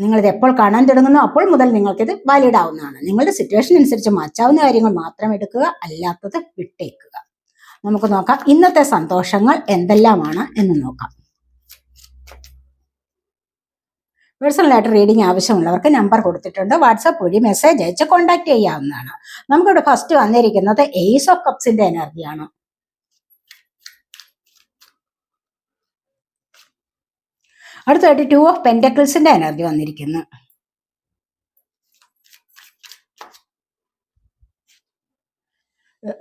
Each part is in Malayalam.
നിങ്ങളിത് എപ്പോൾ കാണാൻ തുടങ്ങുന്നു അപ്പോൾ മുതൽ നിങ്ങൾക്കിത് വാലിഡ് ആവുന്നതാണ്. നിങ്ങളുടെ സിറ്റുവേഷൻ അനുസരിച്ച് മാറ്റാവുന്ന കാര്യങ്ങൾ മാത്രം എടുക്കുക അല്ലാത്തത് വിട്ടേക്കുക. നമുക്ക് നോക്കാം ഇന്നത്തെ സന്തോഷങ്ങൾ എന്തെല്ലാമാണ് എന്ന് നോക്കാം. പേഴ്സണലായിട്ട് റീഡിംഗ് ആവശ്യമുള്ളവർക്ക് നമ്പർ കൊടുത്തിട്ടുണ്ട്. വാട്സപ്പ് വഴി മെസ്സേജ് അയച്ച് കോൺടാക്ട് ചെയ്യാവുന്നതാണ്. നമുക്കിവിടെ ഫസ്റ്റ് വന്നിരിക്കുന്നത് എയ്സ് ഓഫ് കപ്സിന്റെ എനർജിയാണ് അടുത്തായിട്ട് ടു ഓഫ് പെന്റക്കിൾസിന്റെ എനർജി വന്നിരിക്കുന്നു.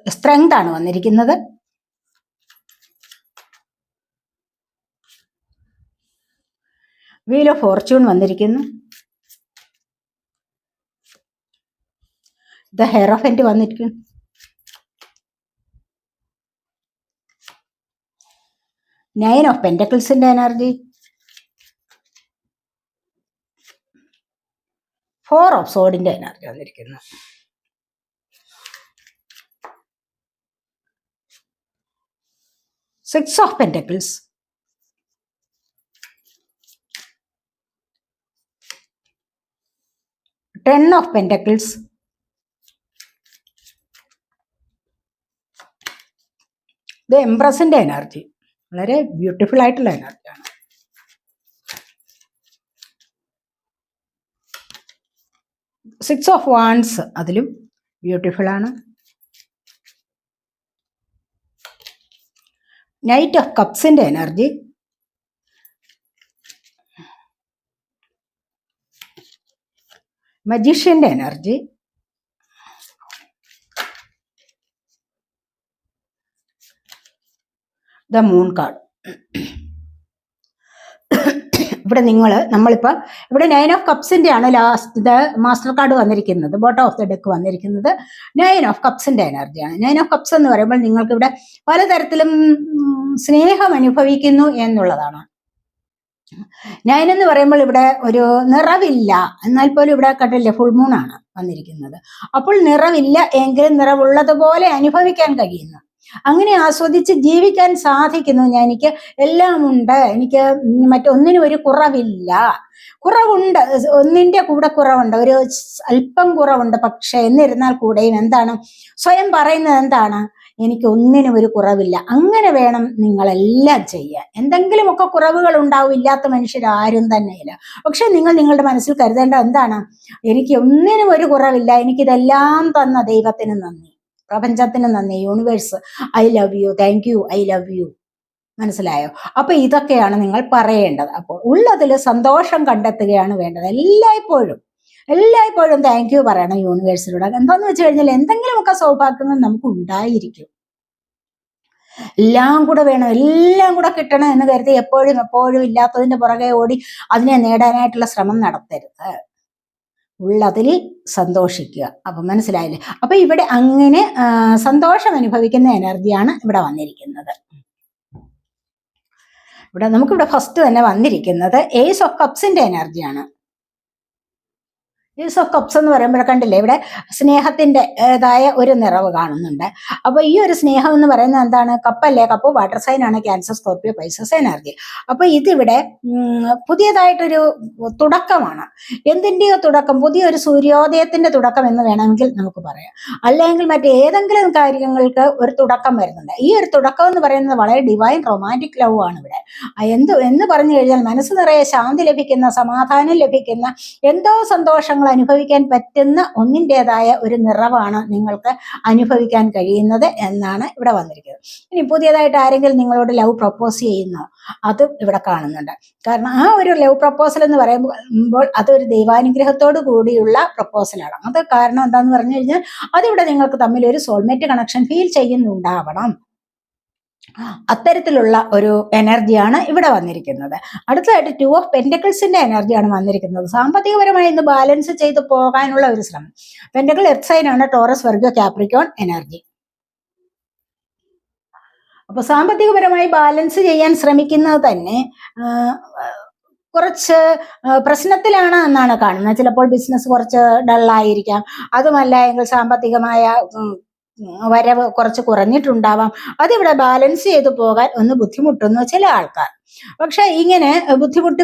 സ്ട്രെങ്ത് ആണ് വന്നിരിക്കുന്നത്. വീൽ ഓഫ് ഫോർച്യൂൺ വന്നിരിക്കുന്നു. ദ എന്റ് വന്നിരിക്കുന്നു. നയൻ ഓഫ് പെൻഡക്കിൾസിന്റെ എനർജി ഫോർ ഓഫ് സോഡിന്റെ എനർജി വന്നിരിക്കുന്നു. Six of pentacles ten of pentacles ഇത് എംപ്രസിന്റെ എനർജി വളരെ ബ്യൂട്ടിഫുൾ ആയിട്ടുള്ള എനർജിയാണ് സിക്സ് ഓഫ് വാൻസ് അതിലും ബ്യൂട്ടിഫുൾ ആണ്. നൈറ്റ് ഓഫ് കപ്സിന്റെ എനർജി മജീഷ്യന്റെ എനർജി ദ മൂൺ കാർഡ് ഇവിടെ നിങ്ങൾ നമ്മളിപ്പോൾ ഇവിടെ നയൻ ഓഫ് കപ്സിന്റെ ആണ് ലാസ്റ്റ് മാസ്റ്റർ കാർഡ് വന്നിരിക്കുന്നത് ബോട്ടം ഓഫ് ദ ഡെക്ക് വന്നിരിക്കുന്നത്. നയൻ ഓഫ് കപ്സിന്റെ എനർജിയാണ് നയൻ ഓഫ് കപ്സ് എന്ന് പറയുമ്പോൾ നിങ്ങൾക്ക് ഇവിടെ പലതരത്തിലും സ്നേഹം അനുഭവിക്കുന്നു എന്നുള്ളതാണ്. നയൻ എന്ന് പറയുമ്പോൾ ഇവിടെ ഒരു നിറവില്ല എന്നാൽ പോലും ഇവിടെ കണ്ടില്ലേ ഫുൾ മൂൺ ആണ് വന്നിരിക്കുന്നത്. അപ്പോൾ നിറവില്ല എങ്കിലും നിറവുള്ളതുപോലെ അനുഭവിക്കാൻ കഴിയുന്നു. അങ്ങനെ ആസ്വദിച്ച് ജീവിക്കാൻ സാധിക്കുന്നു. ഞാൻ എനിക്ക് എല്ലാം ഉണ്ട് എനിക്ക് മറ്റൊന്നിനും ഒരു കുറവില്ല. കുറവുണ്ട്. ഒന്നിന്റെ കൂടെ കുറവുണ്ട്. ഒരു അല്പം കുറവുണ്ട്. പക്ഷെ എന്നിരുന്നാൽ കൂടെയും എന്താണ്? സ്വയം പറയുന്നത് എന്താണ്? എനിക്ക് ഒന്നിനും ഒരു കുറവില്ല. അങ്ങനെ വേണം നിങ്ങളെല്ലാം ചെയ്യാൻ. എന്തെങ്കിലുമൊക്കെ കുറവുകൾ ഉണ്ടാവും. ഇല്ലാത്ത മനുഷ്യരാരും തന്നെയില്ല. പക്ഷെ നിങ്ങൾ നിങ്ങളുടെ മനസ്സിൽ കരുതേണ്ട എന്താണ്? എനിക്ക് ഒന്നിനും ഒരു കുറവില്ല. എനിക്കിതെല്ലാം തന്ന ദൈവത്തിന് നന്ദി. പ്രപഞ്ചത്തിന് നന്ദി universe I love you thank you I love you മനസ്സിലായോ? അപ്പൊ ഇതൊക്കെയാണ് നിങ്ങൾ പറയേണ്ടത്. അപ്പോൾ ഉള്ളതിൽ സന്തോഷം കണ്ടെത്തുകയാണ് വേണ്ടത്. എല്ലായ്പ്പോഴും എല്ലായ്പ്പോഴും താങ്ക് യു പറയണം യൂണിവേഴ്സിനോട് എന്താന്ന് വെച്ച് കഴിഞ്ഞാൽ എന്തെങ്കിലുമൊക്കെ സൗഭാഗ്യങ്ങൾ നമുക്ക് ഉണ്ടായിരിക്കും. എല്ലാം കൂടെ വേണം എല്ലാം കൂടെ കിട്ടണം എന്ന് കരുതി എപ്പോഴും എപ്പോഴും ഇല്ലാത്തതിന്റെ പുറകെ ഓടി അതിനെ നേടാനായിട്ടുള്ള ശ്രമം നടത്തരുത്. ഉള്ളതിൽ സന്തോഷിക്കുക. അപ്പൊ മനസ്സിലായില്ലേ? അപ്പൊ ഇവിടെ അങ്ങനെ സന്തോഷം അനുഭവിക്കുന്ന എനർജിയാണ് ഇവിടെ വന്നിരിക്കുന്നത്. ഇവിടെ നമുക്കിവിടെ ഫസ്റ്റ് തന്നെ വന്നിരിക്കുന്നത് ഏസ് ഓഫ് കപ്സിന്റെ എനർജിയാണ്. ഏസ് ഓഫ് കപ്സ് എന്ന് പറയുമ്പോൾ കണ്ടില്ലേ? ഇവിടെ സ്നേഹത്തിന്റെ ഏതായ ഒരു നിറവ് കാണുന്നുണ്ട്. അപ്പൊ ഈ ഒരു സ്നേഹം എന്ന് പറയുന്നത് എന്താണ്? കപ്പല്ലേ കപ്പ് വാട്ടർ സൈൻ ആണ്. ക്യാൻസർ സ്കോർപ്പിയോ പൈസസ് എനർജി അപ്പൊ ഇതിവിടെ പുതിയതായിട്ടൊരു തുടക്കമാണ്. എന്തിന്റെയോ തുടക്കം പുതിയൊരു സൂര്യോദയത്തിന്റെ തുടക്കം എന്ന് വേണമെങ്കിൽ നമുക്ക് പറയാം. അല്ലെങ്കിൽ മറ്റേതെങ്കിലും കാര്യങ്ങൾക്ക് ഒരു തുടക്കം വരുന്നുണ്ട്. ഈ ഒരു തുടക്കം എന്ന് പറയുന്നത് വളരെ ഡിവൈൻ റൊമാന്റിക് ലവ് ആണ് ഇവിടെ. എന്ത് എന്ന് പറഞ്ഞു കഴിഞ്ഞാൽ മനസ്സ് നിറയെ ശാന്തി ലഭിക്കുന്ന സമാധാനം ലഭിക്കുന്ന എന്തോ സന്തോഷങ്ങൾ അനുഭവിക്കാൻ പറ്റുന്ന ഒന്നിന്റെതായ ഒരു നിറവാണ് നിങ്ങൾക്ക് അനുഭവിക്കാൻ കഴിയുന്നത് എന്നാണ് ഇവിടെ വന്നിരിക്കുന്നത്. ഇനി പുതിയതായിട്ട് ആരെങ്കിലും നിങ്ങളോട് ലവ് പ്രപ്പോസ് ചെയ്യുന്നോ? അതും ഇവിടെ കാണുന്നുണ്ട്. കാരണം ആ ഒരു ലവ് പ്രപ്പോസൽ എന്ന് പറയുമ്പോൾ അതൊരു ദൈവാനുഗ്രഹത്തോടു കൂടിയുള്ള പ്രപ്പോസലാണ്. അത് കാരണം എന്താന്ന് പറഞ്ഞു കഴിഞ്ഞാൽ അതിവിടെ നിങ്ങൾക്ക് തമ്മിൽ ഒരു സോൾമേറ്റ് കണക്ഷൻ ഫീൽ ചെയ്യുന്നുണ്ടാവണം. അത്തരത്തിലുള്ള ഒരു എനർജിയാണ് ഇവിടെ വന്നിരിക്കുന്നത്. അടുത്തതായിട്ട് ടു ഓഫ് പെൻഡക്കിൾസിന്റെ എനർജിയാണ് വന്നിരിക്കുന്നത്. സാമ്പത്തികപരമായി ഇന്ന് ബാലൻസ് ചെയ്ത് പോകാനുള്ള ഒരു ശ്രമം. പെൻഡക്കിൾ എർത്ത് സൈൻ ആണ് ടോറസ് വർഗ കാപ്രിക്കോൺ എനർജി അപ്പൊ സാമ്പത്തികപരമായി ബാലൻസ് ചെയ്യാൻ ശ്രമിക്കുന്നത് തന്നെ കുറച്ച് പ്രശ്നത്തിലാണ് എന്നാണ് കാണുന്നത്. ചിലപ്പോൾ ബിസിനസ് കുറച്ച് ഡള്ളായിരിക്കാം അതുമല്ല എങ്കിൽ സാമ്പത്തികമായ വരവ് കുറച്ച് കുറഞ്ഞിട്ടുണ്ടാവാം. അതിവിടെ ബാലൻസ് ചെയ്തു പോകാൻ ഒന്ന് ബുദ്ധിമുട്ടുന്നു ചില ആൾക്കാർ. പക്ഷെ ഇങ്ങനെ ബുദ്ധിമുട്ട്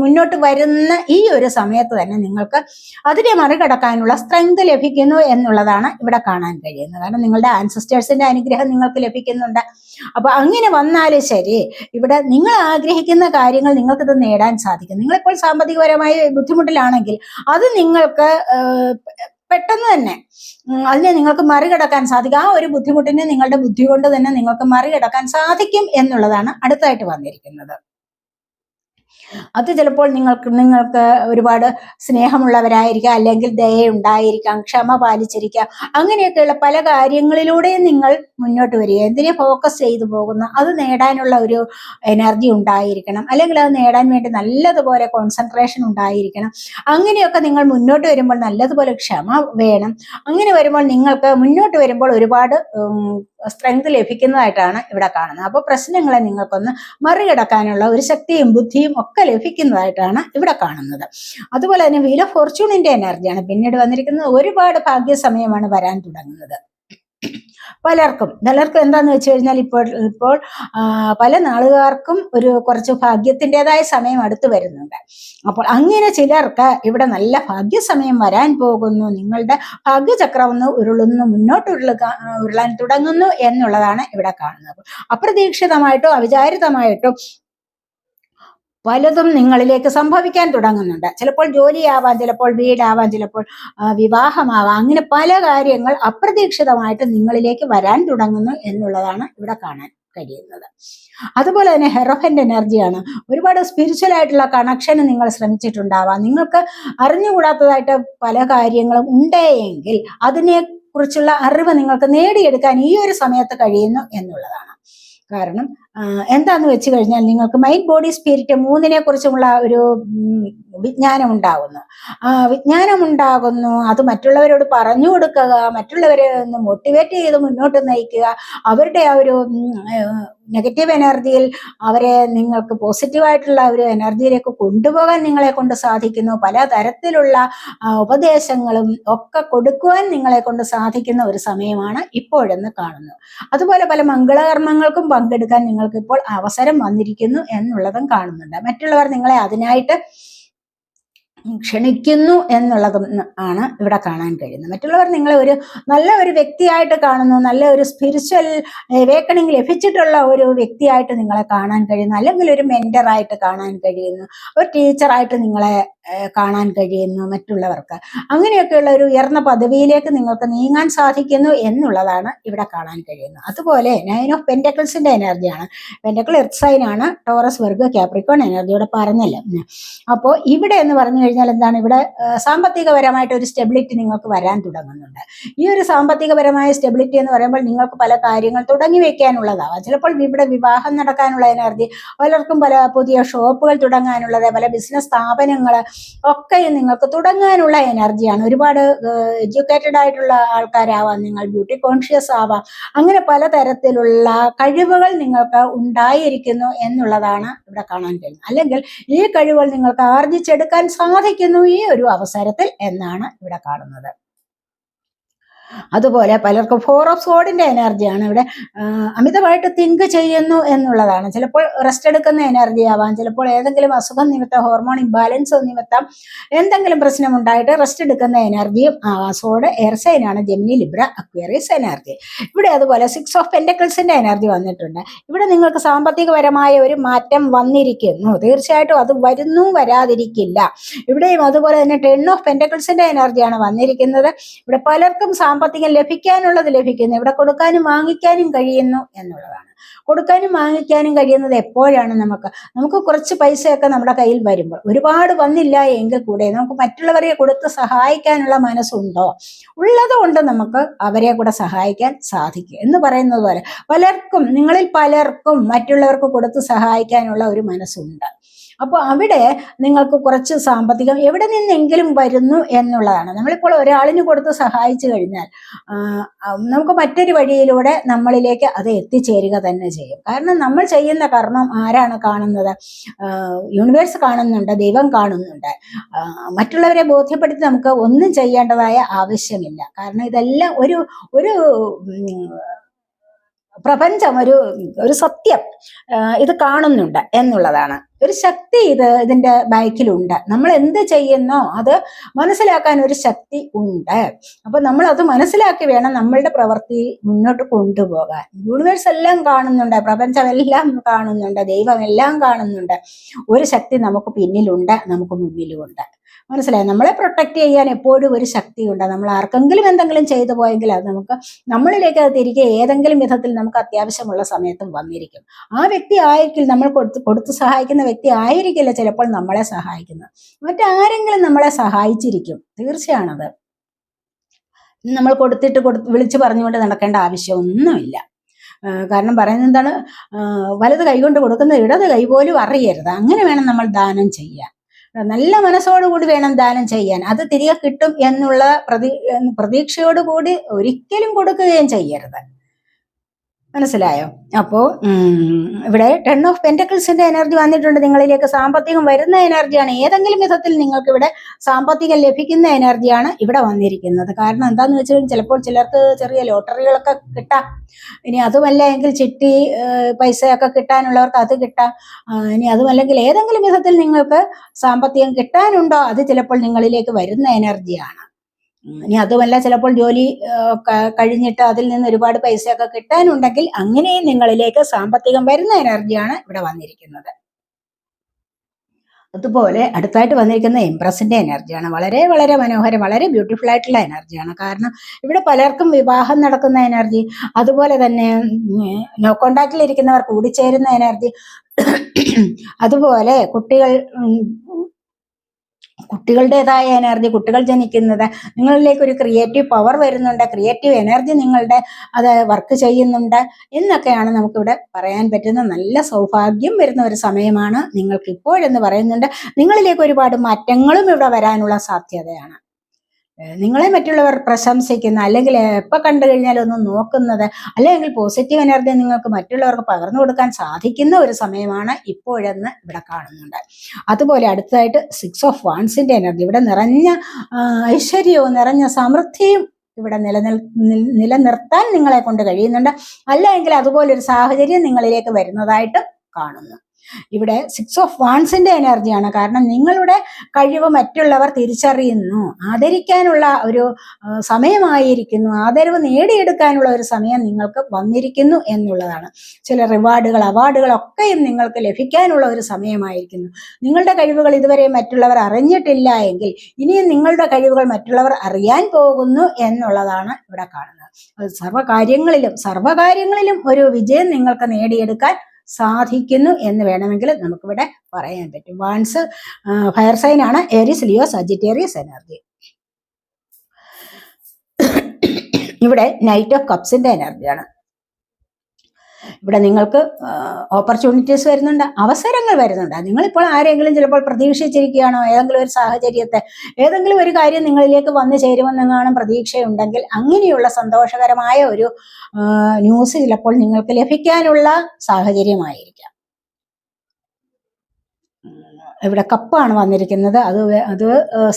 മുന്നോട്ട് വരുന്ന ഈ ഒരു സമയത്ത് തന്നെ നിങ്ങൾക്ക് അതിനെ മറികടക്കാനുള്ള സ്ട്രെങ്ത് ലഭിക്കുന്നു എന്നുള്ളതാണ് ഇവിടെ കാണാൻ കഴിയുന്നത്. കാരണം നിങ്ങളുടെ ആൻസിസ്റ്റേഴ്സിന്റെ അനുഗ്രഹം നിങ്ങൾക്ക് ലഭിക്കുന്നുണ്ട്. അപ്പൊ അങ്ങനെ വന്നാലും ശരി ഇവിടെ നിങ്ങൾ ആഗ്രഹിക്കുന്ന കാര്യങ്ങൾ നിങ്ങൾക്കിത് നേടാൻ സാധിക്കും. നിങ്ങളിപ്പോൾ സാമ്പത്തികപരമായി ബുദ്ധിമുട്ടിലാണെങ്കിൽ അത് നിങ്ങൾക്ക് പെട്ടെന്ന് തന്നെ. അതിനെ നിങ്ങൾക്ക് മറികടക്കാൻ സാധിക്കും. ആ ഒരു ബുദ്ധിമുട്ടിനെ നിങ്ങളുടെ ബുദ്ധി കൊണ്ട് തന്നെ നിങ്ങൾക്ക് മറികടക്കാൻ സാധിക്കും എന്നുള്ളതാണ് അടുത്തായിട്ട് വന്നിരിക്കുന്നത്. അത് ചിലപ്പോൾ നിങ്ങൾക്ക് നിങ്ങൾക്ക് ഒരുപാട് സ്നേഹമുള്ളവരായിരിക്കാം അല്ലെങ്കിൽ ദയ ഉണ്ടായിരിക്കാം ക്ഷമ പാലിച്ചിരിക്കാം. അങ്ങനെയൊക്കെയുള്ള പല കാര്യങ്ങളിലൂടെയും നിങ്ങൾ മുന്നോട്ട് വരിക. എന്തിനെ ഫോക്കസ് ചെയ്തു പോകുന്ന? അത് നേടാനുള്ള ഒരു എനർജി ഉണ്ടായിരിക്കണം. അല്ലെങ്കിൽ അത് നേടാൻ വേണ്ടി നല്ലതുപോലെ കോൺസെൻട്രേഷൻ ഉണ്ടായിരിക്കണം. അങ്ങനെയൊക്കെ നിങ്ങൾ മുന്നോട്ട് വരുമ്പോൾ നല്ലതുപോലെ ക്ഷമ വേണം. അങ്ങനെ വരുമ്പോൾ നിങ്ങൾക്ക് മുന്നോട്ട് വരുമ്പോൾ ഒരുപാട് സ്ട്രെങ്ത് ലഭിക്കുന്നതായിട്ടാണ് ഇവിടെ കാണുന്നത്. അപ്പോൾ പ്രശ്നങ്ങളെ നിങ്ങൾക്കൊന്ന് മറികടക്കാനുള്ള ഒരു ശക്തിയും ബുദ്ധിയും ഒക്കെ ലഭിക്കുന്നതായിട്ടാണ് ഇവിടെ കാണുന്നത്. അതുപോലെ തന്നെ വീൽ ഓഫ് ഫോർച്യൂണിന്റെ എനർജിയാണ് പിന്നീട് വന്നിരിക്കുന്നത്. ഒരുപാട് ഭാഗ്യ സമയമാണ് വരാൻ തുടങ്ങുന്നത്. പലർക്കും പലർക്കും എന്താന്ന് വെച്ച് കഴിഞ്ഞാൽ ഇപ്പോൾ ഇപ്പോൾ പല നാളുകാർക്കും ഒരു കുറച്ച് ഭാഗ്യത്തിന്റെതായ സമയം അടുത്ത് വരുന്നുണ്ട്. അപ്പോൾ അങ്ങനെ ചിലർക്ക് ഇവിടെ നല്ല ഭാഗ്യ സമയം വരാൻ പോകുന്നു. നിങ്ങളുടെ ഭാഗ്യചക്രം ഒന്ന് ഉരുളുന്നു മുന്നോട്ട് ഉരുളാൻ തുടങ്ങുന്നു എന്നുള്ളതാണ് ഇവിടെ കാണുന്നത്. അപ്രതീക്ഷിതമായിട്ടോ അവിചാരിതമായിട്ടോ പലതും നിങ്ങളിലേക്ക് സംഭവിക്കാൻ തുടങ്ങുന്നുണ്ട്. ചിലപ്പോൾ ജോലിയാവാം ചിലപ്പോൾ വീടാവാം ചിലപ്പോൾ വിവാഹമാവാം. അങ്ങനെ പല കാര്യങ്ങൾ അപ്രതീക്ഷിതമായിട്ട് നിങ്ങളിലേക്ക് വരാൻ തുടങ്ങുന്നു എന്നുള്ളതാണ് ഇവിടെ കാണാൻ കഴിയുന്നത്. അതുപോലെ തന്നെ ഹെറോഫന്റെ എനർജിയാണ്. ഒരുപാട് സ്പിരിച്വൽ ആയിട്ടുള്ള കണക്ഷന് നിങ്ങൾ ശ്രമിച്ചിട്ടുണ്ടാവാം. നിങ്ങൾക്ക് അറിഞ്ഞുകൂടാത്തതായിട്ട് പല കാര്യങ്ങളും ഉണ്ടെങ്കിൽ അതിനെ കുറിച്ചുള്ള അറിവ് നിങ്ങൾക്ക് നേടിയെടുക്കാൻ ഈ ഒരു സമയത്ത് കഴിയുന്നു എന്നുള്ളതാണ്. കാരണം എന്താന്ന് വെച്ച് കഴിഞ്ഞാൽ നിങ്ങൾക്ക് മൈൻഡ് ബോഡി സ്പിരിറ്റ് മൂന്നിനെ കുറിച്ചുമുള്ള ഒരു വിജ്ഞാനം ഉണ്ടാകുന്നു ആ വിജ്ഞാനം ഉണ്ടാകുന്നു. അത് മറ്റുള്ളവരോട് പറഞ്ഞു കൊടുക്കുക മറ്റുള്ളവരെ ഒന്ന് മോട്ടിവേറ്റ് ചെയ്ത് മുന്നോട്ട് നയിക്കുക. അവരുടെ ആ ഒരു നെഗറ്റീവ് എനർജിയിൽ അവരെ നിങ്ങൾക്ക് പോസിറ്റീവായിട്ടുള്ള ഒരു എനർജിയിലേക്ക് കൊണ്ടുപോകാൻ നിങ്ങളെ കൊണ്ട് സാധിക്കുന്നു. പല തരത്തിലുള്ള ഉപദേശങ്ങളും ഒക്കെ കൊടുക്കുവാൻ നിങ്ങളെ കൊണ്ട് സാധിക്കുന്ന ഒരു സമയമാണ് ഇപ്പോഴെന്ന് കാണുന്നു. അതുപോലെ പല മംഗളകർമ്മങ്ങൾക്കും പങ്കെടുക്കാൻ നിങ്ങൾക്ക് ഇപ്പോൾ അവസരം വന്നിരിക്കുന്നു എന്നുള്ളതും കാണുന്നുണ്ട്. മറ്റുള്ളവർ നിങ്ങളെ അതിനായിട്ട് ക്ഷണിക്കുന്നു എന്നുള്ളതും ആണ് ഇവിടെ കാണാൻ കഴിയുന്നത്. മറ്റുള്ളവർ നിങ്ങളെ ഒരു നല്ല ഒരു വ്യക്തിയായിട്ട് കാണുന്നു നല്ല ഒരു സ്പിരിച്വൽ വേക്കണിങ് ലഭിച്ചിട്ടുള്ള ഒരു വ്യക്തിയായിട്ട് നിങ്ങളെ കാണാൻ കഴിയുന്നു അല്ലെങ്കിൽ ഒരു മെന്ററായിട്ട് കാണാൻ കഴിയുന്നു ഒരു ടീച്ചറായിട്ട് നിങ്ങളെ കാണാൻ കഴിയുന്നു മറ്റുള്ളവർക്ക്. അങ്ങനെയൊക്കെയുള്ള ഒരു ഉയർന്ന പദവിയിലേക്ക് നിങ്ങൾക്ക് നീങ്ങാൻ സാധിക്കുന്നു എന്നുള്ളതാണ് ഇവിടെ കാണാൻ കഴിയുന്നത്. അതുപോലെ നയൻ ഓഫ് പെന്റക്കിൾസിന്റെ എനർജിയാണ് പെന്റക്കിൾ എർത്ത് സൈനാണ് ടോറസ് വർഗ് കാപ്രിക്കോൺ എനർജിയുടെ പറഞ്ഞല്ലോ. അപ്പോൾ ഇവിടെ എന്ന് പറഞ്ഞു കഴിഞ്ഞാൽ എന്താണ് ഇവിടെ സാമ്പത്തികപരമായിട്ട് ഒരു സ്റ്റെബിലിറ്റി നിങ്ങൾക്ക് വരാൻ തുടങ്ങുന്നുണ്ട്. ഈ ഒരു സാമ്പത്തികപരമായ സ്റ്റെബിലിറ്റി എന്ന് പറയുമ്പോൾ നിങ്ങൾക്ക് പല കാര്യങ്ങൾ തുടങ്ങി വെക്കാനുള്ളതാവാം ചിലപ്പോൾ ഇവിടെ വിവാഹം നടക്കാനുള്ള എനർജി പലർക്കും പല പുതിയ ഷോപ്പുകൾ തുടങ്ങാനുള്ളത് പല ബിസിനസ് സ്ഥാപനങ്ങൾ ഒക്കെ നിങ്ങൾക്ക് തുടങ്ങാനുള്ള എനർജിയാണ്. ഒരുപാട് എഡ്യൂക്കേറ്റഡ് ആയിട്ടുള്ള ആൾക്കാരാവാം നിങ്ങൾ ബ്യൂട്ടി കോൺഷ്യസ് ആവാം. അങ്ങനെ പലതരത്തിലുള്ള കഴിവുകൾ നിങ്ങൾക്ക് ഉണ്ടായിരിക്കുന്നു എന്നുള്ളതാണ് ഇവിടെ കാണാൻ കഴിയുന്നത്. അല്ലെങ്കിൽ ഈ കഴിവുകൾ നിങ്ങൾക്ക് ആർജിച്ചെടുക്കാൻ സാധിക്കുന്നു ഈ ഒരു അവസരത്തിൽ എന്നാണ് ഇവിടെ കാണുന്നത്. അതുപോലെ പലർക്കും ഫോർ ഓഫ് സോഡിന്റെ എനർജിയാണ് ഇവിടെ അമിതമായിട്ട് തിങ്ക് ചെയ്യുന്നു എന്നുള്ളതാണ്. ചിലപ്പോൾ റെസ്റ്റ് എടുക്കുന്ന എനർജി ആവാം. ചിലപ്പോൾ ഏതെങ്കിലും അസുഖം നിമിത്തം ഹോർമോൺ ഇംബാലൻസ് നിമിത്തം എന്തെങ്കിലും പ്രശ്നം ഉണ്ടായിട്ട് റെസ്റ്റ് എടുക്കുന്ന എനർജിയും ആവാം സോഡ് എയർസൈനാണ് ജെമിനി ലിബ്ര അക്വേറിയസ് എനർജി ഇവിടെ അതുപോലെ സിക്സ് ഓഫ് പെൻഡക്കിൾസിന്റെ എനർജി വന്നിട്ടുണ്ട്. ഇവിടെ നിങ്ങൾക്ക് സാമ്പത്തികപരമായ ഒരു മാറ്റം വന്നിരിക്കുന്നു. തീർച്ചയായിട്ടും അത് വരുന്നു വരാതിരിക്കില്ല. ഇവിടെയും അതുപോലെ തന്നെ ടെൻ ഓഫ് പെൻഡക്കിൾസിന്റെ എനർജിയാണ് വന്നിരിക്കുന്നത്. ഇവിടെ പലർക്കും സാമ്പത്തിക സാമ്പത്തികം ലഭിക്കാനുള്ളത് ലഭിക്കുന്നു. ഇവിടെ കൊടുക്കാനും വാങ്ങിക്കാനും കഴിയുന്നു എന്നുള്ളതാണ്. കൊടുക്കാനും വാങ്ങിക്കാനും കഴിയുന്നത് എപ്പോഴാണ് നമുക്ക്? നമുക്ക് കുറച്ച് പൈസയൊക്കെ നമ്മുടെ കയ്യിൽ വരുമ്പോൾ. ഒരുപാട് വന്നില്ല എങ്കിൽ കൂടെ നമുക്ക് മറ്റുള്ളവരെ കൊടുത്ത് സഹായിക്കാനുള്ള മനസ്സുണ്ടോ? ഉള്ളതുകൊണ്ട് നമുക്ക് അവരെ കൂടെ സഹായിക്കാൻ സാധിക്കും എന്ന് പറയുന്നത് പോലെ പലർക്കും നിങ്ങളിൽ പലർക്കും മറ്റുള്ളവർക്ക് കൊടുത്ത് സഹായിക്കാനുള്ള ഒരു മനസ്സുണ്ട്. അപ്പോൾ അവിടെ നിങ്ങൾക്ക് കുറച്ച് സാമ്പത്തികം എവിടെ നിന്നെങ്കിലും വരുന്നു എന്നുള്ളതാണ്. നമ്മളിപ്പോൾ ഒരാളിന് കൊടുത്ത് സഹായിച്ചു കഴിഞ്ഞാൽ നമുക്ക് മറ്റൊരു വഴിയിലൂടെ നമ്മളിലേക്ക് അത് എത്തിച്ചേരുക തന്നെ ചെയ്യും. കാരണം നമ്മൾ ചെയ്യുന്ന കർമ്മം ആരാണ് കാണുന്നത്? യൂണിവേഴ്സ് കാണുന്നുണ്ട് ദൈവം കാണുന്നുണ്ട്. മറ്റുള്ളവരെ ബോധ്യപ്പെടുത്തി നമുക്ക് ഒന്നും ചെയ്യേണ്ടതായ ആവശ്യമില്ല. കാരണം ഇതെല്ലാം ഒരു ഒരു പ്രപഞ്ചം ഒരു ഒരു സത്യം ഇത് കാണുന്നുണ്ട് എന്നുള്ളതാണ്. ഒരു ശക്തി ഇത് ഇതിന്റെ ബാക്കിലുണ്ട്. നമ്മൾ എന്ത് ചെയ്യുന്നോ അത് മനസ്സിലാക്കാൻ ഒരു ശക്തി ഉണ്ട്. അപ്പൊ നമ്മൾ അത് മനസ്സിലാക്കി വേണം നമ്മളുടെ പ്രവൃത്തി മുന്നോട്ട് കൊണ്ടുപോകാൻ. യൂണിവേഴ്സ് എല്ലാം കാണുന്നുണ്ട് പ്രപഞ്ചം എല്ലാം കാണുന്നുണ്ട് ദൈവം എല്ലാം കാണുന്നുണ്ട്. ഒരു ശക്തി നമുക്ക് പിന്നിലുണ്ട് നമുക്ക് മുന്നിലുമുണ്ട്. മനസ്സിലായി? നമ്മളെ പ്രൊട്ടക്റ്റ് ചെയ്യാൻ എപ്പോഴും ഒരു ശക്തിയുണ്ട്. നമ്മൾ ആർക്കെങ്കിലും എന്തെങ്കിലും ചെയ്തു പോയെങ്കിൽ അത് നമുക്ക് നമ്മളിലേക്ക് അത് തിരികെ ഏതെങ്കിലും വിധത്തിൽ നമുക്ക് അത്യാവശ്യമുള്ള സമയത്തും വന്നിരിക്കും. ആ വ്യക്തി ആയിരിക്കും നമ്മൾ കൊടുത്ത് കൊടുത്ത് സഹായിക്കുന്ന വ്യക്തി ആയിരിക്കില്ല ചിലപ്പോൾ നമ്മളെ സഹായിക്കുന്നത്. മറ്റാരെങ്കിലും നമ്മളെ സഹായിച്ചിരിക്കും. തീർച്ചയാണത് നമ്മൾ കൊടുത്തിട്ട് കൊടു വിളിച്ചു പറഞ്ഞുകൊണ്ട് നടക്കേണ്ട ആവശ്യമൊന്നുമില്ല. കാരണം പറയുന്നത് എന്താണ്? വലത് കൈകൊണ്ട് കൊടുക്കുന്ന ഇടത് കൈ പോലും അറിയരുത്. അങ്ങനെ വേണം നമ്മൾ ദാനം ചെയ്യാൻ. നല്ല മനസ്സോടുകൂടി വേണം ദാനം ചെയ്യാൻ. അത് തിരികെ കിട്ടും എന്നുള്ള പ്രതീ പ്രതീക്ഷയോടുകൂടി ഒരിക്കലും കൊടുക്കുകയും ചെയ്യരുത്. മനസ്സിലായോ? അപ്പോ ഇവിടെ ടെൺ ഓഫ് പെന്റക്കിൾസിന്റെ എനർജി വന്നിട്ടുണ്ട്. നിങ്ങളിലേക്ക് സാമ്പത്തികം വരുന്ന എനർജിയാണ് ഏതെങ്കിലും വിധത്തിൽ നിങ്ങൾക്ക് ഇവിടെ സാമ്പത്തികം ലഭിക്കുന്ന എനർജിയാണ് ഇവിടെ വന്നിരിക്കുന്നത്. കാരണം എന്താന്ന് വെച്ചാൽ ചിലപ്പോൾ ചിലർക്ക് ചെറിയ ലോട്ടറികളൊക്കെ കിട്ടാം. ഇനി അതുമല്ല എങ്കിൽ ചിട്ടി പൈസയൊക്കെ കിട്ടാനുള്ളവർക്ക് അത് കിട്ടാം. ഇനി അതുമല്ലെങ്കിൽ ഏതെങ്കിലും വിധത്തിൽ നിങ്ങൾക്ക് സാമ്പത്തികം കിട്ടാനുണ്ടോ? അത് ചിലപ്പോൾ നിങ്ങളിലേക്ക് വരുന്ന എനർജിയാണ് ഇനി അതുമല്ല ചിലപ്പോൾ ജോലി കഴിഞ്ഞിട്ട് അതിൽ നിന്ന് ഒരുപാട് പൈസയൊക്കെ കിട്ടാനുണ്ടെങ്കിൽ അങ്ങനെയും നിങ്ങളിലേക്ക് സാമ്പത്തികം വരുന്ന എനർജിയാണ് ഇവിടെ വന്നിരിക്കുന്നത്. അതുപോലെ അടുത്തായിട്ട് വന്നിരിക്കുന്ന എംപ്രസിന്റെ എനർജിയാണ്. വളരെ വളരെ മനോഹരം വളരെ ബ്യൂട്ടിഫുൾ ആയിട്ടുള്ള എനർജിയാണ്. കാരണം ഇവിടെ പലർക്കും വിവാഹം നടക്കുന്ന എനർജി അതുപോലെ തന്നെ നോ കോണ്ടാക്റ്റിൽ ഇരിക്കുന്നവർ കൂടിച്ചേരുന്ന എനർജി അതുപോലെ കുട്ടികൾ കുട്ടികളുടേതായ എനർജി കുട്ടികൾ ജനിക്കുന്നത് നിങ്ങളിലേക്ക് ഒരു ക്രിയേറ്റീവ് പവർ വരുന്നുണ്ട് ക്രിയേറ്റീവ് എനർജി നിങ്ങളുടെ അത് വർക്ക് ചെയ്യുന്നുണ്ട് എന്നൊക്കെയാണ് നമുക്കിവിടെ പറയാൻ പറ്റുന്ന നല്ല സൗഭാഗ്യം വരുന്ന ഒരു സമയമാണ് നിങ്ങൾക്ക് ഇപ്പോഴെന്ന് പറയുന്നുണ്ട്. നിങ്ങളിലേക്ക് ഒരുപാട് മാറ്റങ്ങളും ഇവിടെ വരാനുള്ള സാധ്യതയാണ്. നിങ്ങളെ മറ്റുള്ളവർ പ്രശംസിക്കുന്ന അല്ലെങ്കിൽ എപ്പോൾ കണ്ടു കഴിഞ്ഞാൽ ഒന്ന് നോക്കുന്നത് അല്ലെങ്കിൽ പോസിറ്റീവ് എനർജി നിങ്ങൾക്ക് മറ്റുള്ളവർക്ക് പകർന്നു കൊടുക്കാൻ സാധിക്കുന്ന ഒരു സമയമാണ് ഇപ്പോഴെന്ന് ഇവിടെ കാണുന്നുണ്ട്. അതുപോലെ അടുത്തതായിട്ട് സിക്സ് ഓഫ് വാൺസിന്റെ എനർജി ഇവിടെ നിറഞ്ഞ ഐശ്വര്യവും നിറഞ്ഞ സമൃദ്ധിയും ഇവിടെ നിലനിൽ നിലനിർത്താൻ നിങ്ങളെ കൊണ്ട് കഴിയുന്നുണ്ട്. അല്ലെങ്കിൽ അതുപോലൊരു സാഹചര്യം നിങ്ങളിലേക്ക് വരുന്നതായിട്ട് കാണുന്നു. ഇവിടെ സിക്സ് ഓഫ് വാൺസിന്റെ എനർജിയാണ് കാരണം നിങ്ങളുടെ കഴിവ് മറ്റുള്ളവർ തിരിച്ചറിയുന്നു. ആദരിക്കാനുള്ള ഒരു സമയമായിരിക്കുന്നു. ആദരവ് നേടിയെടുക്കാനുള്ള ഒരു സമയം നിങ്ങൾക്ക് വന്നിരിക്കുന്നു എന്നുള്ളതാണ്. ചില റിവാർഡുകൾ അവാർഡുകൾ ഒക്കെയും നിങ്ങൾക്ക് ലഭിക്കാനുള്ള ഒരു സമയമായിരിക്കുന്നു. നിങ്ങളുടെ കഴിവുകൾ ഇതുവരെ മറ്റുള്ളവർ അറിഞ്ഞിട്ടില്ല എങ്കിൽ ഇനിയും നിങ്ങളുടെ കഴിവുകൾ മറ്റുള്ളവർ അറിയാൻ പോകുന്നു എന്നുള്ളതാണ് ഇവിടെ കാണുന്നത്. അത് സർവകാര്യങ്ങളിലും സർവകാര്യങ്ങളിലും ഒരു വിജയം നിങ്ങൾക്ക് നേടിയെടുക്കാൻ സാധിക്കുന്നു എന്ന് വേണമെങ്കിൽ നമുക്കിവിടെ പറയാൻ പറ്റും. വാൻസ് ഫയർ സൈൻ ആണ്. ഏരിസ് ലിയോ സജിറ്റേറിയസ് എനർജി ഇവിടെ നൈറ്റ് ഓഫ് കപ്സിന്റെ എനർജിയാണ് ഇവിടെ നിങ്ങൾക്ക് ഓപ്പർച്യൂണിറ്റീസ് വരുന്നുണ്ട് അവസരങ്ങൾ വരുന്നുണ്ട്. നിങ്ങളിപ്പോൾ ആരെങ്കിലും ചിലപ്പോൾ പ്രതീക്ഷിച്ചിരിക്കുകയാണോ? ഏതെങ്കിലും ഒരു സാഹചര്യത്തെ ഏതെങ്കിലും ഒരു കാര്യം നിങ്ങളിലേക്ക് വന്നു ചേരുമെന്നെങ്ങാനും പ്രതീക്ഷയുണ്ടെങ്കിൽ അങ്ങനെയുള്ള സന്തോഷകരമായ ഒരു ന്യൂസ് ചിലപ്പോൾ നിങ്ങൾക്ക് ലഭിക്കാനുള്ള സാഹചര്യമായിരിക്കാം. ഇവിടെ കപ്പാണ് വന്നിരിക്കുന്നത്. അത് അത്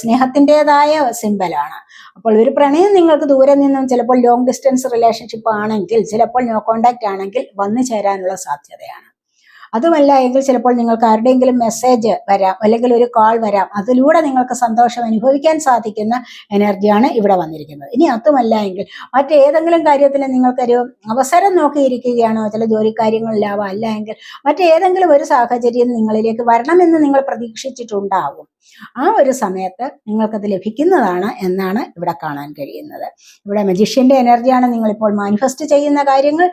സ്നേഹത്തിന്റെതായ സിമ്പലാണ്. അപ്പോൾ ഒരു പ്രണയം നിങ്ങൾക്ക് ദൂരെ നിന്നും ചിലപ്പോൾ ലോങ് ഡിസ്റ്റൻസ് റിലേഷൻഷിപ്പ് ആണെങ്കിൽ ചിലപ്പോൾ നോ കോണ്ടാക്ട് ആണെങ്കിൽ വന്നു ചേരാനുള്ള സാധ്യതയാണ്. അതുമല്ല എങ്കിൽ ചിലപ്പോൾ നിങ്ങൾക്ക് ആരുടെയെങ്കിലും മെസ്സേജ് വരാം അല്ലെങ്കിൽ ഒരു കോൾ വരാം. അതിലൂടെ നിങ്ങൾക്ക് സന്തോഷം അനുഭവിക്കാൻ സാധിക്കുന്ന എനർജിയാണ് ഇവിടെ വന്നിരിക്കുന്നത്. ഇനി അതുമല്ല എങ്കിൽ മറ്റേതെങ്കിലും കാര്യത്തിൽ നിങ്ങൾക്കൊരു അവസരം നോക്കിയിരിക്കുകയാണോ? ചില ജോലി കാര്യങ്ങളിലാവാം അല്ല എങ്കിൽ മറ്റേതെങ്കിലും ഒരു സാഹചര്യം നിങ്ങളിലേക്ക് വരണമെന്ന് നിങ്ങൾ പ്രതീക്ഷിച്ചിട്ടുണ്ടാവും. ആ ഒരു സമയത്ത് നിങ്ങൾക്കത് ലഭിക്കുന്നതാണ് എന്നാണ് ഇവിടെ കാണാൻ കഴിയുന്നത്. ഇവിടെ മജീഷ്യന്റെ എനർജിയാണ് നിങ്ങളിപ്പോൾ മാനിഫെസ്റ്റ് ചെയ്യുന്ന കാര്യങ്ങൾ.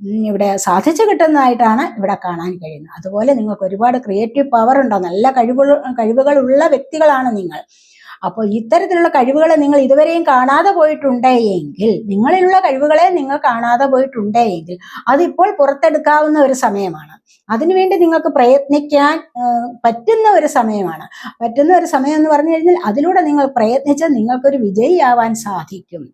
ഇവിടെ സാധിച്ചു കിട്ടുന്നതായിട്ടാണ് ഇവിടെ കാണാൻ കഴിയുന്നത്. അതുപോലെ നിങ്ങൾക്ക് ഒരുപാട് ക്രിയേറ്റീവ് പവർ ഉണ്ടോ? നല്ല കഴിവുകൾ കഴിവുകളുള്ള വ്യക്തികളാണ് നിങ്ങൾ. അപ്പോൾ ഇത്തരത്തിലുള്ള കഴിവുകളെ നിങ്ങൾ ഇതുവരെയും കാണാതെ പോയിട്ടുണ്ടെങ്കിൽ നിങ്ങളിലുള്ള കഴിവുകളെ നിങ്ങൾ കാണാതെ പോയിട്ടുണ്ടെങ്കിൽ അതിപ്പോൾ പുറത്തെടുക്കാവുന്ന ഒരു സമയമാണ്. അതിനുവേണ്ടി നിങ്ങൾക്ക് പ്രയത്നിക്കാൻ പറ്റുന്ന ഒരു സമയമാണ്. പറ്റുന്ന ഒരു സമയം എന്ന് പറഞ്ഞു കഴിഞ്ഞാൽ അതിലൂടെ നിങ്ങൾ പ്രയത്നിച്ച് നിങ്ങൾക്കൊരു വിജയിയാവാൻ സാധിക്കും.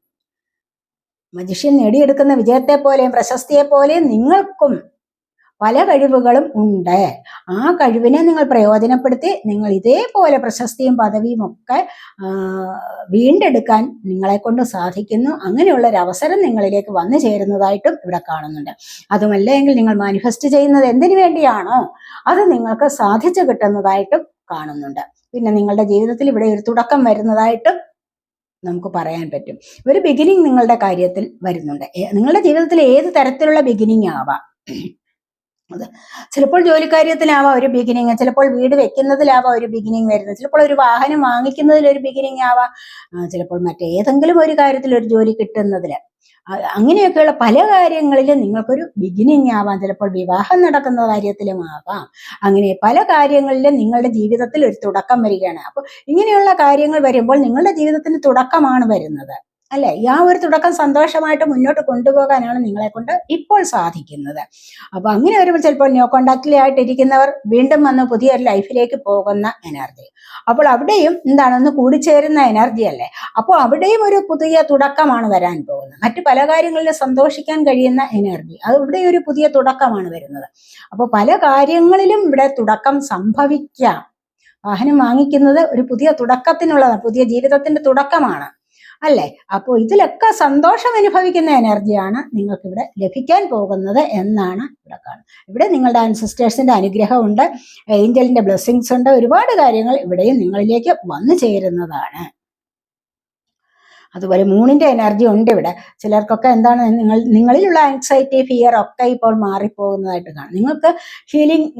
മജിഷ്യൻ നേടിയെടുക്കുന്ന വിജയത്തെ പോലെയും പ്രശസ്തിയെ പോലെയും നിങ്ങൾക്കും പല കഴിവുകളും ഉണ്ട്. ആ കഴിവിനെ നിങ്ങൾ പ്രയോജനപ്പെടുത്തി നിങ്ങൾ ഇതേപോലെ പ്രശസ്തിയും പദവിയും ഒക്കെ വീണ്ടെടുക്കാൻ നിങ്ങളെ കൊണ്ട് സാധിക്കുന്നു. അങ്ങനെയുള്ള ഒരു അവസരം നിങ്ങളിലേക്ക് വന്നു ചേരുന്നതായിട്ടും ഇവിടെ കാണുന്നുണ്ട്. അതുമല്ലെങ്കിൽ നിങ്ങൾ മാനിഫെസ്റ്റ് ചെയ്യുന്നത് എന്തിനു വേണ്ടിയാണോ? അത് നിങ്ങൾക്ക് സാധിച്ചു കിട്ടുന്നതായിട്ടും കാണുന്നുണ്ട്. പിന്നെ നിങ്ങളുടെ ജീവിതത്തിൽ ഇവിടെ ഒരു തുടക്കം വരുന്നതായിട്ടും നമുക്ക് പറയാൻ പറ്റും. ഒരു ബിഗിനിങ് നിങ്ങളുടെ കാര്യത്തിൽ വരുന്നുണ്ട്. നിങ്ങളുടെ ജീവിതത്തിൽ ഏത് തരത്തിലുള്ള ബിഗിനിങ് ആവാം? ചിലപ്പോൾ ജോലിക്കാര്യത്തിലാവാം ഒരു ബിഗിനിങ് ചിലപ്പോൾ വീട് വെക്കുന്നതിലാവാം ഒരു ബിഗിനിങ് വരുന്നത് ചിലപ്പോൾ ഒരു വാഹനം വാങ്ങിക്കുന്നതിൽ ഒരു ബിഗിനിങ് ആവാം ചിലപ്പോൾ മറ്റേതെങ്കിലും ഒരു കാര്യത്തിൽ ഒരു ജോലി കിട്ടുന്നതിൽ അങ്ങനെയൊക്കെയുള്ള പല കാര്യങ്ങളിലും നിങ്ങൾക്കൊരു ബിഗിനിങ് ആവാം. ചിലപ്പോൾ വിവാഹം നടക്കുന്ന കാര്യത്തിലും ആവാം അങ്ങനെ പല കാര്യങ്ങളിലും നിങ്ങളുടെ ജീവിതത്തിൽ ഒരു തുടക്കം വരികയാണ്. അപ്പോൾ ഇങ്ങനെയുള്ള കാര്യങ്ങൾ വരുമ്പോൾ നിങ്ങളുടെ ജീവിതത്തിന് തുടക്കമാണ് വരുന്നത്. അല്ലെ? ആ ഒരു തുടക്കം സന്തോഷമായിട്ട് മുന്നോട്ട് കൊണ്ടുപോകാനാണ് നിങ്ങളെ കൊണ്ട് ഇപ്പോൾ സാധിക്കുന്നത്. അപ്പൊ അങ്ങനെ വരുമ്പോൾ ചിലപ്പോൾ ന്യൂ കോണ്ടാക്റ്റിലായിട്ട് ഇരിക്കുന്നവർ വീണ്ടും വന്ന് പുതിയൊരു ലൈഫിലേക്ക് പോകുന്ന എനർജി. അപ്പോൾ അവിടെയും എന്താണ്? ഒന്ന് കൂടിച്ചേരുന്ന എനർജി അല്ലേ? അപ്പോൾ അവിടെയും ഒരു പുതിയ തുടക്കമാണ് വരാൻ പോകുന്നത്. മറ്റു പല കാര്യങ്ങളിലും സന്തോഷിക്കാൻ കഴിയുന്ന എനർജി. അത് ഇവിടെ ഒരു പുതിയ തുടക്കമാണ് വരുന്നത്. അപ്പോൾ പല കാര്യങ്ങളിലും ഇവിടെ തുടക്കം സംഭവിക്കാം. വാഹനം വാങ്ങിക്കുന്നത് ഒരു പുതിയ തുടക്കത്തിനുള്ളതാണ്. പുതിയ ജീവിതത്തിന്റെ തുടക്കമാണ്. അല്ലേ? അപ്പോൾ ഇതിലൊക്കെ സന്തോഷം അനുഭവിക്കുന്ന എനർജിയാണ് നിങ്ങൾക്ക് ഇവിടെ ലഭിക്കാൻ പോകുന്നത് എന്നാണ് ഇവിടെ കാണുന്നത്. ഇവിടെ നിങ്ങളുടെ അൻസിസ്റ്റേഴ്സിന്റെ അനുഗ്രഹമുണ്ട്. ഏഞ്ചലിന്റെ ബ്ലെസ്സിങ്സ് ഉണ്ട്. ഒരുപാട് കാര്യങ്ങൾ ഇവിടെയും നിങ്ങളിലേക്ക് വന്നു ചേരുന്നതാണ്. അതുപോലെ മൂണിന്റെ എനർജി ഉണ്ട് ഇവിടെ. ചിലർക്കൊക്കെ എന്താണ് നിങ്ങൾ നിങ്ങളിലുള്ള ആൻസൈറ്റി ഫിയർ ഒക്കെ ഇപ്പോൾ മാറിപ്പോകുന്നതായിട്ട് കാണാം. നിങ്ങൾക്ക് ഹീലിംഗ്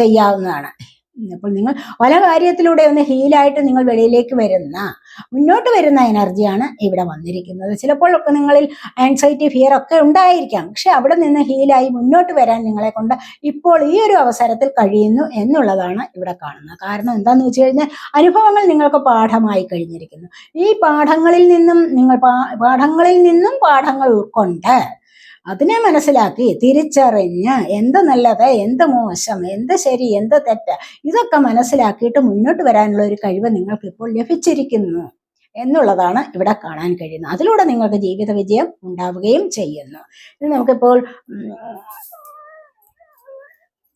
ചെയ്യാവുന്നതാണ്. അപ്പോൾ നിങ്ങൾ പല കാര്യത്തിലൂടെ ഒന്ന് ഹീലായിട്ട് നിങ്ങൾ വെളിയിലേക്ക് വരുന്ന മുന്നോട്ട് വരുന്ന എനർജിയാണ് ഇവിടെ വന്നിരിക്കുന്നത്. ചിലപ്പോൾ ഒക്കെ നിങ്ങളിൽ ആൻസൈറ്റി ഫിയർ ഒക്കെ ഉണ്ടായിരിക്കാം. പക്ഷെ അവിടെ നിന്ന് ഹീലായി മുന്നോട്ട് വരാൻ നിങ്ങളെ കൊണ്ട് ഇപ്പോൾ ഈ ഒരു അവസരത്തിൽ കഴിയുന്നു എന്നുള്ളതാണ് ഇവിടെ കാണുന്നത്. കാരണം എന്താന്ന് വെച്ച് കഴിഞ്ഞാൽ അനുഭവങ്ങൾ നിങ്ങൾക്ക് പാഠമായി കഴിഞ്ഞിരിക്കുന്നു. ഈ പാഠങ്ങളിൽ നിന്നും നിങ്ങൾ പാഠങ്ങളിൽ നിന്നും പാഠങ്ങൾ ഉൾക്കൊണ്ട് അതിനെ മനസ്സിലാക്കി തിരിച്ചറിഞ്ഞ് എന്ത് നല്ലത് എന്ത് മോശം എന്ത് ശരി എന്ത് തെറ്റ് ഇതൊക്കെ മനസ്സിലാക്കിയിട്ട് മുന്നോട്ട് വരാനുള്ള ഒരു കഴിവ് നിങ്ങൾക്ക് ഇപ്പോൾ ലഭിച്ചിരിക്കുന്നു എന്നുള്ളതാണ് ഇവിടെ കാണാൻ കഴിയുന്നത്. അതിലൂടെ നിങ്ങൾക്ക് ജീവിത വിജയം ഉണ്ടാവുകയും ചെയ്യുന്നു. ഇത് നമുക്കിപ്പോൾ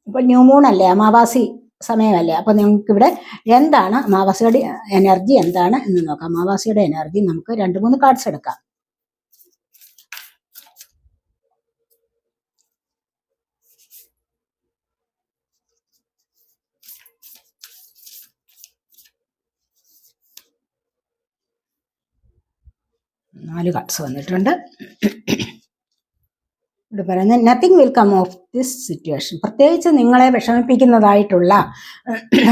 ഇപ്പൊ ഇപ്പോൾ ന്യൂ മൂൺ അല്ലേ? അമാവാസി സമയമല്ലേ? അപ്പൊ നിങ്ങൾക്ക് ഇവിടെ എന്താണ് അമാവാസിയുടെ എനർജി എന്താണ് എന്ന് നോക്കാം. അമാവാസിയുടെ എനർജി നമുക്ക് രണ്ട് മൂന്ന് കാർഡ്സ് എടുക്കാം. നാല് കാർഡ്സ് വന്നിട്ടുണ്ട്. ഇവിടെ പറയുന്നത് nothing will come of this situation പ്രത്യേകിച്ച് നിങ്ങളെ വിഷമിപ്പിക്കുന്നതായിട്ടുള്ള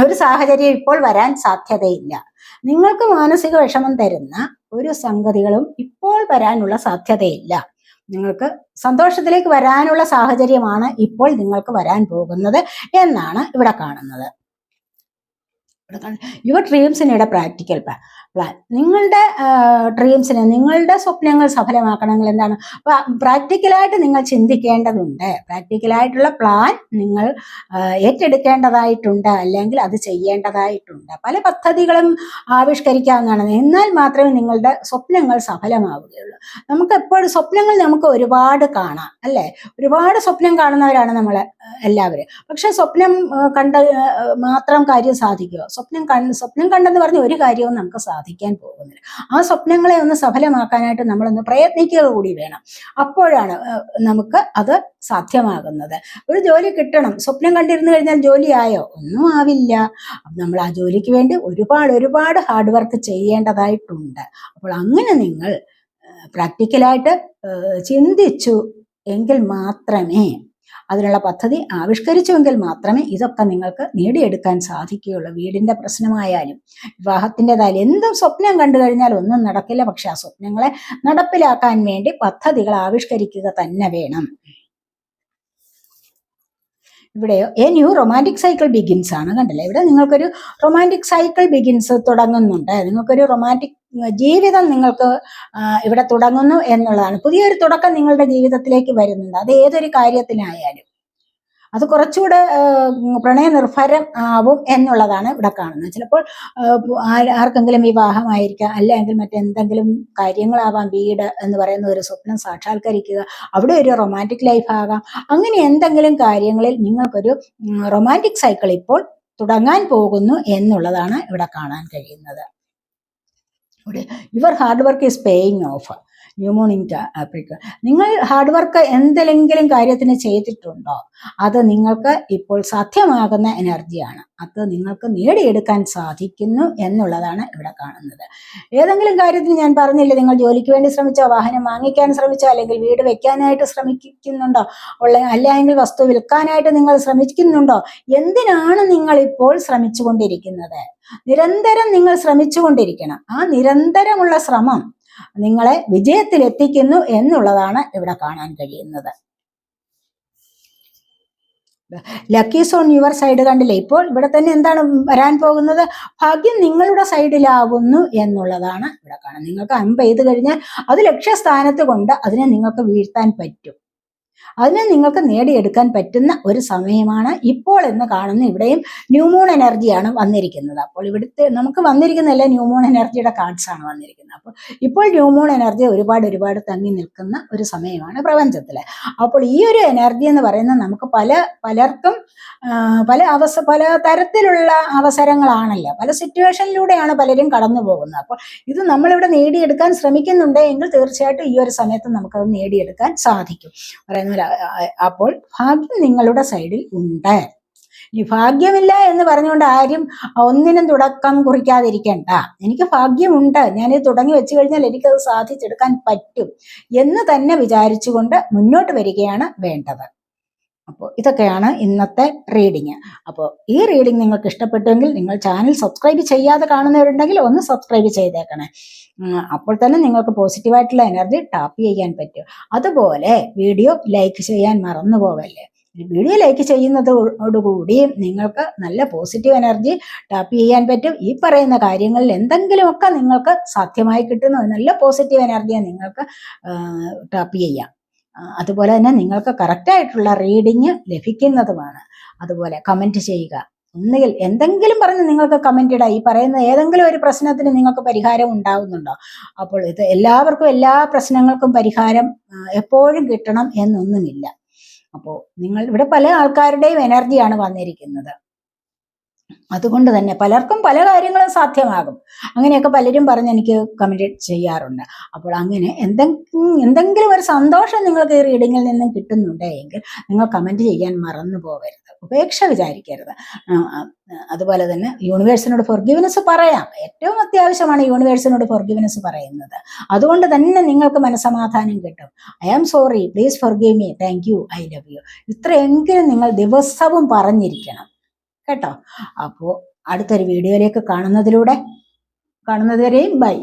ഒരു സാഹചര്യം ഇപ്പോൾ വരാൻ സാധ്യതയില്ല. നിങ്ങൾക്ക് മാനസിക വിഷമം തരുന്ന ഒരു സംഗതികളും ഇപ്പോൾ വരാനുള്ള സാധ്യതയില്ല. നിങ്ങൾക്ക് സന്തോഷത്തിലേക്ക് വരാനുള്ള സാഹചര്യമാണ് ഇപ്പോൾ നിങ്ങൾക്ക് വരാൻ പോകുന്നത് എന്നാണ് ഇവിടെ കാണുന്നത്. യുവർ ഡ്രീംസിനിടെ പ്രാക്ടിക്കൽ പ്ലാൻ നിങ്ങളുടെ ഡ്രീംസിനെ നിങ്ങളുടെ സ്വപ്നങ്ങൾ സഫലമാക്കണമെങ്കിൽ എന്താണ്? പ്രാക്ടിക്കലായിട്ട് നിങ്ങൾ ചിന്തിക്കേണ്ടതുണ്ട്. പ്രാക്ടിക്കലായിട്ടുള്ള പ്ലാൻ നിങ്ങൾ ഏറ്റെടുക്കേണ്ടതായിട്ടുണ്ട് അല്ലെങ്കിൽ അത് ചെയ്യേണ്ടതായിട്ടുണ്ട്. പല പദ്ധതികളും ആവിഷ്കരിക്കാവുന്നതാണ്. എന്നാൽ മാത്രമേ നിങ്ങളുടെ സ്വപ്നങ്ങൾ സഫലമാവുകയുള്ളൂ. നമുക്ക് എപ്പോഴും സ്വപ്നങ്ങൾ നമുക്ക് ഒരുപാട് കാണാം അല്ലേ? ഒരുപാട് സ്വപ്നം കാണുന്നവരാണ് നമ്മൾ എല്ലാവരും. പക്ഷെ സ്വപ്നം കണ്ട മാത്രം കാര്യം സാധിക്കുമോ സ്വപ്നം കണ്ട് സ്വപ്നം കണ്ടെന്ന് പറഞ്ഞ ഒരു കാര്യവും നമുക്ക് സാധിക്കും സാധിക്കാൻ പോകുന്നില്ല. ആ സ്വപ്നങ്ങളെ ഒന്ന് സഫലമാക്കാനായിട്ട് നമ്മളൊന്ന് പ്രയത്നിക്കുക കൂടി വേണം. അപ്പോഴാണ് നമുക്ക് അത് സാധ്യമാകുന്നത്. ഒരു ജോലി കിട്ടണം. സ്വപ്നം കണ്ടിരുന്നു കഴിഞ്ഞാൽ ജോലിയായോ? ഒന്നും ആവില്ല. നമ്മൾ ആ ജോലിക്ക് വേണ്ടി ഒരുപാട് ഒരുപാട് ഹാർഡ് വർക്ക് ചെയ്യേണ്ടതായിട്ടുണ്ട്. അപ്പോൾ അങ്ങനെ നിങ്ങൾ പ്രാക്ടിക്കലായിട്ട് ചിന്തിച്ചു എങ്കിൽ മാത്രമേ അതിനുള്ള പദ്ധതി ആവിഷ്കരിച്ചുവെങ്കിൽ മാത്രമേ ഇതൊക്കെ നിങ്ങൾക്ക് നേടിയെടുക്കാൻ സാധിക്കുകയുള്ളൂ. വീടിന്റെ പ്രശ്നമായാലും വിവാഹത്തിന്റെതായാലും എന്തും സ്വപ്നം കണ്ടു കഴിഞ്ഞാൽ ഒന്നും നടക്കില്ല. പക്ഷെ ആ സ്വപ്നങ്ങളെ നടപ്പിലാക്കാൻ വേണ്ടി പദ്ധതികൾ ആവിഷ്കരിക്കുക തന്നെ വേണം. ഇവിടെയോ a new romantic cycle begins ആണ്. കണ്ടല്ലേ? ഇവിടെ നിങ്ങൾക്കൊരു റൊമാന്റിക് സൈക്കിൾ ബിഗിൻസ് തുടങ്ങുന്നുണ്ട്. നിങ്ങൾക്കൊരു റൊമാന്റിക് ജീവിതം നിങ്ങൾക്ക് ഇവിടെ തുടങ്ങുന്നു എന്നുള്ളതാണ്. പുതിയൊരു തുടക്കം നിങ്ങളുടെ ജീവിതത്തിലേക്ക് വരുന്നുണ്ട്. അത് ഏതൊരു കാര്യത്തിനായാലും. അത് കുറച്ചുകൂടെ പ്രണയ നിർഭരം ആവും എന്നുള്ളതാണ് ഇവിടെ കാണുന്നത്. ചിലപ്പോൾ ആർക്കെങ്കിലും വിവാഹമായിരിക്കാം അല്ലെങ്കിൽ മറ്റെന്തെങ്കിലും കാര്യങ്ങളാവാം വീട് എന്ന് പറയുന്ന ഒരു സ്വപ്നം സാക്ഷാത്കരിക്കുക അവിടെ ഒരു റൊമാന്റിക് ലൈഫ് ആകാം. അങ്ങനെ എന്തെങ്കിലും കാര്യങ്ങളിൽ നിങ്ങൾക്കൊരു റൊമാന്റിക് സൈക്കിൾ ഇപ്പോൾ തുടങ്ങാൻ പോകുന്നു എന്നുള്ളതാണ് ഇവിടെ കാണാൻ കഴിയുന്നത്. Your hard work is paying off new moon in Africa നിങ്ങൾ ഹാർഡ് വർക്ക് എന്തെങ്കിലും കാര്യത്തിന് ചെയ്തിട്ടുണ്ടോ? അത് നിങ്ങൾക്ക് ഇപ്പോൾ സാധ്യമാകുന്ന എനർജിയാണ് അത് നിങ്ങൾക്ക് നേടിയെടുക്കാൻ സാധിക്കുന്നു എന്നുള്ളതാണ് ഇവിടെ കാണുന്നത്. ഏതെങ്കിലും കാര്യത്തിന് ഞാൻ പറഞ്ഞില്ല നിങ്ങൾ ജോലിക്ക് വേണ്ടി ശ്രമിച്ചോ വാഹനം വാങ്ങിക്കാൻ ശ്രമിച്ചോ അല്ലെങ്കിൽ വീട് വെക്കാനായിട്ട് ശ്രമിക്കുന്നുണ്ടോ ഉള്ള അല്ലെങ്കിൽ വസ്തു വിൽക്കാനായിട്ട് നിങ്ങൾ ശ്രമിക്കുന്നുണ്ടോ? എന്തിനാണ് നിങ്ങൾ ഇപ്പോൾ ശ്രമിച്ചുകൊണ്ടിരിക്കുന്നത്? നിരന്തരം നിങ്ങൾ ശ്രമിച്ചുകൊണ്ടിരിക്കണം. ആ നിരന്തരമുള്ള ശ്രമം നിങ്ങളെ വിജയത്തിൽ എത്തിക്കുന്നു എന്നുള്ളതാണ് ഇവിടെ കാണാൻ കഴിയുന്നത്. ലക്കീസ് ഓൺ യുവർ സൈഡ് കണ്ടില്ലേ? ഇപ്പോൾ ഇവിടെ തന്നെ എന്താണ് വരാൻ പോകുന്നത്? ഭാഗ്യം നിങ്ങളുടെ സൈഡിലാവുന്നു എന്നുള്ളതാണ് ഇവിടെ കാണുന്നത്. നിങ്ങൾക്ക് അമ്പ ചെയ്ത് കഴിഞ്ഞാൽ അത് ലക്ഷ്യസ്ഥാനത്ത് കൊണ്ട് അതിനെ നിങ്ങൾക്ക് വീഴ്ത്താൻ പറ്റും. അതിനെ നിങ്ങൾക്ക് നേടിയെടുക്കാൻ പറ്റുന്ന ഒരു സമയമാണ് ഇപ്പോൾ എന്ന് കാണുന്ന ഇവിടെയും ന്യൂമൂൺ എനർജിയാണ് വന്നിരിക്കുന്നത്. അപ്പോൾ ഇവിടുത്തെ നമുക്ക് വന്നിരിക്കുന്നതല്ല ന്യൂമൂൺ എനർജിയുടെ ആണ് വന്നിരിക്കുന്നത്. അപ്പോൾ ഇപ്പോൾ ന്യൂമൂൺ എനർജി ഒരുപാട് ഒരുപാട് തങ്ങി നിൽക്കുന്ന ഒരു സമയമാണ് പ്രപഞ്ചത്തിൽ. അപ്പോൾ ഈ ഒരു എനർജി എന്ന് പറയുന്നത് നമുക്ക് പല പലർക്കും പല അവസ പല തരത്തിലുള്ള അവസരങ്ങളാണല്ലോ. പല സിറ്റുവേഷനിലൂടെയാണ് പലരും കടന്നു പോകുന്നത്. അപ്പോൾ ഇത് നമ്മളിവിടെ നേടിയെടുക്കാൻ ശ്രമിക്കുന്നുണ്ടെങ്കിൽ തീർച്ചയായിട്ടും ഈ ഒരു സമയത്ത് നമുക്കത് നേടിയെടുക്കാൻ സാധിക്കും. പറയുന്ന അപ്പോൾ ഭാഗ്യം നിങ്ങളുടെ സൈഡിൽ ഉണ്ട്. ഇനി ഭാഗ്യമില്ല എന്ന് പറഞ്ഞുകൊണ്ട് ആരും ഒന്നിനും തുടക്കം കുറിക്കാതിരിക്കണ്ട. എനിക്ക് ഭാഗ്യമുണ്ട്. ഞാനിത് തുടങ്ങി വെച്ച് കഴിഞ്ഞാൽ എനിക്കത് സാധിച്ചെടുക്കാൻ പറ്റും എന്ന് തന്നെ വിചാരിച്ചുകൊണ്ട് മുന്നോട്ട് വരികയാണ് വേണ്ടത്. അപ്പോൾ ഇതൊക്കെയാണ് ഇന്നത്തെ റീഡിങ് അപ്പോൾ ഈ റീഡിങ് നിങ്ങൾക്ക് ഇഷ്ടപ്പെട്ടുവെങ്കിൽ നിങ്ങൾ ചാനൽ സബ്സ്ക്രൈബ് ചെയ്യാതെ കാണുന്നവരുണ്ടെങ്കിൽ ഒന്ന് സബ്സ്ക്രൈബ് ചെയ്തേക്കണേ. അപ്പോൾ തന്നെ നിങ്ങൾക്ക് പോസിറ്റീവായിട്ടുള്ള എനർജി ടാപ്പ് ചെയ്യാൻ പറ്റും. അതുപോലെ വീഡിയോ ലൈക്ക് ചെയ്യാൻ മറന്നു പോവല്ലേ. വീഡിയോ ലൈക്ക് ചെയ്യുന്നതോടുകൂടി നിങ്ങൾക്ക് നല്ല പോസിറ്റീവ് എനർജി ടാപ്പ് ചെയ്യാൻ പറ്റും. ഈ പറയുന്ന കാര്യങ്ങളിൽ എന്തെങ്കിലുമൊക്കെ നിങ്ങൾക്ക് സാധ്യമായി കിട്ടുന്ന നല്ല പോസിറ്റീവ് എനർജിയെ നിങ്ങൾക്ക് ടാപ്പ് ചെയ്യാം. അതുപോലെ തന്നെ നിങ്ങൾക്ക് കറക്റ്റായിട്ടുള്ള റീഡിങ് ലഭിക്കുന്നതുമാണ്. അതുപോലെ കമന്റ് ചെയ്യുക. ഒന്നുകിൽ എന്തെങ്കിലും പറഞ്ഞ് നിങ്ങൾക്ക് കമന്റ് ഇടാം. ഈ പറയുന്ന ഏതെങ്കിലും ഒരു പ്രശ്നത്തിന് നിങ്ങൾക്ക് പരിഹാരം ഉണ്ടാവുന്നുണ്ടോ? അപ്പോൾ ഇത് എല്ലാവർക്കും എല്ലാ പ്രശ്നങ്ങൾക്കും പരിഹാരം എപ്പോഴും കിട്ടണം എന്നൊന്നുമില്ല. അപ്പോൾ നിങ്ങൾ ഇവിടെ പല ആൾക്കാരുടെയും എനർജിയാണ് വന്നിരിക്കുന്നത്. അതുകൊണ്ട് തന്നെ പലർക്കും പല കാര്യങ്ങളും സാധ്യമാകും. അങ്ങനെയൊക്കെ പലരും പറഞ്ഞ് എനിക്ക് കമന്റ് ചെയ്യാറുണ്ട്. അപ്പോൾ അങ്ങനെ എന്തെങ്കിലും എന്തെങ്കിലും ഒരു സന്തോഷം നിങ്ങൾക്ക് ഈ റീഡിങ്ങിൽ നിന്നും കിട്ടുന്നുണ്ടെങ്കിൽ നിങ്ങൾ കമന്റ് ചെയ്യാൻ മറന്നു പോകരുത്. ഉപേക്ഷ വിചാരിക്കരുത്. അതുപോലെ തന്നെ യൂണിവേഴ്സിനോട് ഫോർഗിവ്നെസ് പറയാം. ഏറ്റവും അത്യാവശ്യമാണ് യൂണിവേഴ്സിനോട് ഫോർഗിവ്നെസ് പറയുന്നത്. അതുകൊണ്ട് തന്നെ നിങ്ങൾക്ക് മനസമാധാനം കിട്ടും. I am sorry please forgive me thank you I love you ഇത്രയെങ്കിലും നിങ്ങൾ ദിവസവും പറഞ്ഞിരിക്കണം. കേട്ടോ. അപ്പോൾ അടുത്തൊരു വീഡിയോയിലേക്ക് കാണുന്നതിലൂടെ കാണുന്നതുവരെയും ബൈ.